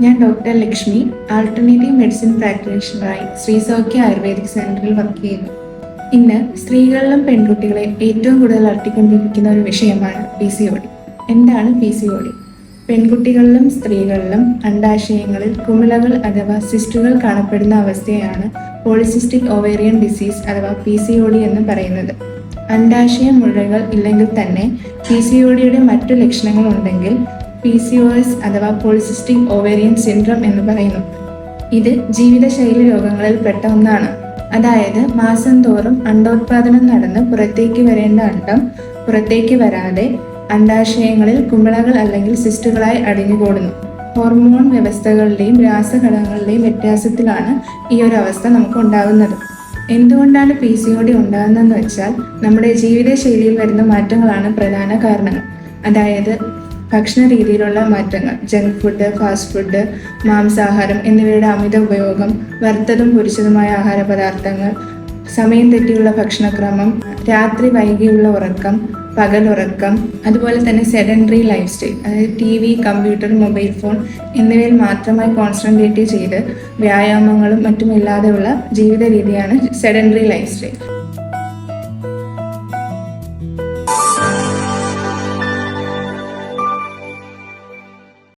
ഞാൻ doctor Lakshmi alternative medicine പ്രാക്ടീഷണറായി Shri സൗഖ്യ ayurvedic സെന്ററിൽ വർക്ക് ചെയ്യുന്നു. ഇന്ന് സ്ത്രീകളിലും പെൺകുട്ടികളെ ഏറ്റവും കൂടുതൽ അലട്ടിക്കൊണ്ടിരിക്കുന്ന ഒരു വിഷയമാണ് പി സി ഒ ഡി എന്താണ് പി സി ഒ ഡി പെൺകുട്ടികളിലും സ്ത്രീകളിലും അണ്ടാശയങ്ങളിൽ കുമിളകൾ അഥവാ സിസ്റ്റുകൾ കാണപ്പെടുന്ന അവസ്ഥയാണ് പോളിസിസ്റ്റിക് ഓവേറിയൻ ഡിസീസ് അഥവാ പി സി ഒ ഡി എന്ന് പറയുന്നത്. അണ്ടാശയ മുഴകൾ ഇല്ലെങ്കിൽ തന്നെ പി സി ഒ ഡിയുടെ മറ്റു ലക്ഷണങ്ങൾ ഉണ്ടെങ്കിൽ പി സി ഒ എസ് അഥവാ പോളിസിസ്റ്റിക് ഓവേറിയൻ സിൻഡ്രം എന്ന് പറയുന്നു. ഇത് ജീവിതശൈലി രോഗങ്ങളിൽ പെട്ട ഒന്നാണ്. അതായത് മാസം തോറും അണ്ടോത്പാദനം നടന്ന് പുറത്തേക്ക് വരേണ്ട അണ്ടം പുറത്തേക്ക് വരാതെ അണ്ടാശയങ്ങളിൽ കുമിളകൾ അല്ലെങ്കിൽ സിസ്റ്റുകളായി അടിഞ്ഞുകൂടുന്നു. ഹോർമോൺ വ്യവസ്ഥകളുടെയും രാസഘടകങ്ങളുടെയും വ്യത്യാസത്തിലാണ് ഈ ഒരു അവസ്ഥ നമുക്ക് ഉണ്ടാകുന്നത്. എന്തുകൊണ്ടാണ് പി സി ഒ ഡി ഉണ്ടാകുന്നതെന്ന് വെച്ചാൽ നമ്മുടെ ജീവിതശൈലിയിൽ വരുന്ന മാറ്റങ്ങളാണ് പ്രധാന കാരണങ്ങൾ. അതായത് ഭക്ഷണ രീതിയിലുള്ള മാറ്റങ്ങൾ ജങ്ക് ഫുഡ് ഫാസ്റ്റ് ഫുഡ് മാംസാഹാരം എന്നിവയുടെ അമിത ഉപയോഗം വറുത്തതും പൊരിച്ചതുമായ ആഹാര പദാർത്ഥങ്ങൾ സമയം തെറ്റിയുള്ള ഭക്ഷണക്രമം രാത്രി വൈകിയുള്ള ഉറക്കം പകലുറക്കം അതുപോലെ തന്നെ സെഡൻഡറി ലൈഫ് സ്റ്റൈൽ അതായത് T V computer mobile phone എന്നിവയിൽ മാത്രമായി കോൺസെൻട്രേറ്റ് ചെയ്ത് വ്യായാമങ്ങളും മറ്റുമില്ലാതെയുള്ള ജീവിത രീതിയാണ് സെഡൻഡറി ലൈഫ് സ്റ്റൈൽ